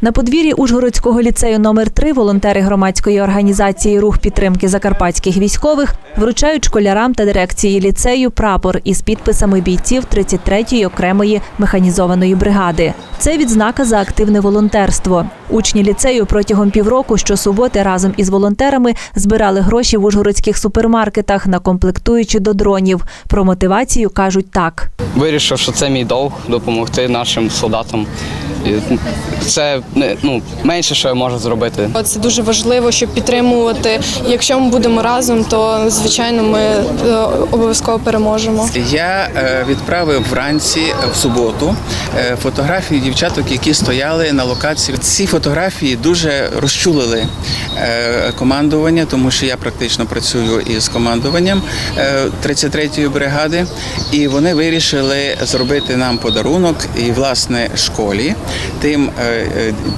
На подвір'ї Ужгородського ліцею номер 3 волонтери громадської організації Рух підтримки закарпатських військових вручають школярам та дирекції ліцею прапор із підписами бійців 33-ї окремої механізованої бригади. Це відзнака за активне волонтерство. Учні ліцею протягом півроку щосуботи разом із волонтерами збирали гроші в ужгородських супермаркетах на комплектуючі до дронів. Про мотивацію кажуть так. Вирішив, що це мій долг допомогти нашим солдатам. Це не- ну, менше, що я можу зробити. Це дуже важливо, щоб підтримувати. Якщо ми будемо разом, то звичайно ми е, обов'язково переможемо. Я е, відправив вранці в суботу е, фотографії дівчаток, які стояли на локації. Ці фотографії дуже розчулили командування, тому що я практично працюю із командуванням е, 33-ї бригади, і вони вирішили зробити нам подарунок і власне школі тим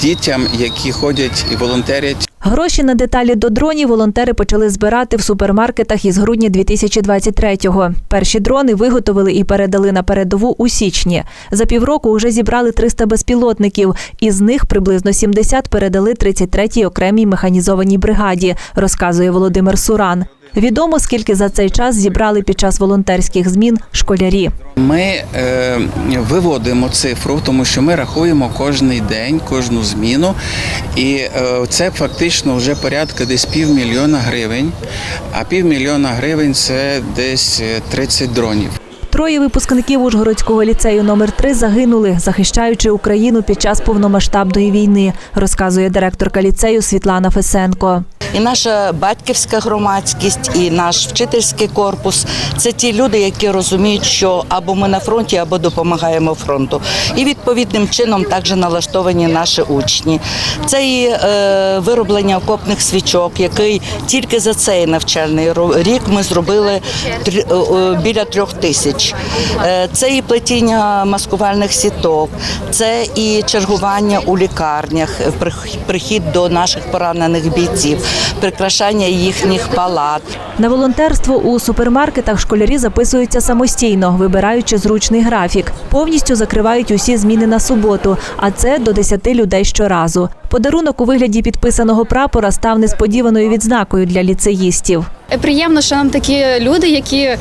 дітям, які ходять і волонтерять Гроші на деталі до дронів волонтери почали збирати в супермаркетах із грудня 2023-го. Перші дрони виготовили і передали на передову у січні. За півроку вже зібрали 300 безпілотників. Із них приблизно 70 передали 33-й окремій механізованій бригаді, розказує Володимир Суран. Відомо, скільки за цей час зібрали під час волонтерських змін школярі. Ми е, виводимо цифру, тому що ми рахуємо кожний день, кожну зміну, і е, це фактично вже порядка десь півмільйона гривень. А півмільйона гривень це десь е, 30 дронів. Троє випускників Ужгородського ліцею номер 3 загинули, захищаючи Україну під час повномасштабної війни, розказує директорка ліцею Світлана Фесенко. І наша батьківська громадськість, і наш вчительський корпус це ті люди, які розуміють, що або ми на фронті, або допомагаємо фронту. І відповідним чином також налаштовані наші учні. Це і е, вироблення окопних свічок, який тільки за цей навчальний рік ми зробили біля трьох тисяч. Е, Це і плетіння маскувальних сіток, це і чергування у лікарнях, е, прихід до наших поранених бійців, прикрашання їхніх палат. На волонтерство у супермаркетах школярі записуються самостійно, вибираючи зручний графік. Повністю закривають усі зміни на суботу, а це до 10 людей щоразу. Подарунок у вигляді підписаного прапора став несподіваною відзнакою для ліцеїстів. Приємно, що нам такі люди, які е,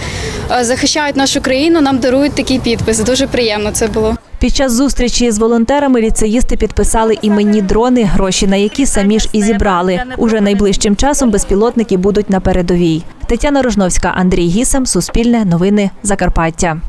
захищають нашу країну, нам дарують такий підпис. Дуже приємно це було. Під час зустрічі з волонтерами ліцеїсти підписали іменні дрони, гроші на які самі ж і зібрали. Уже найближчим часом безпілотники будуть на передовій. Тетяна Рожновська, Андрій Гісам, Суспільне, Новини, Закарпаття.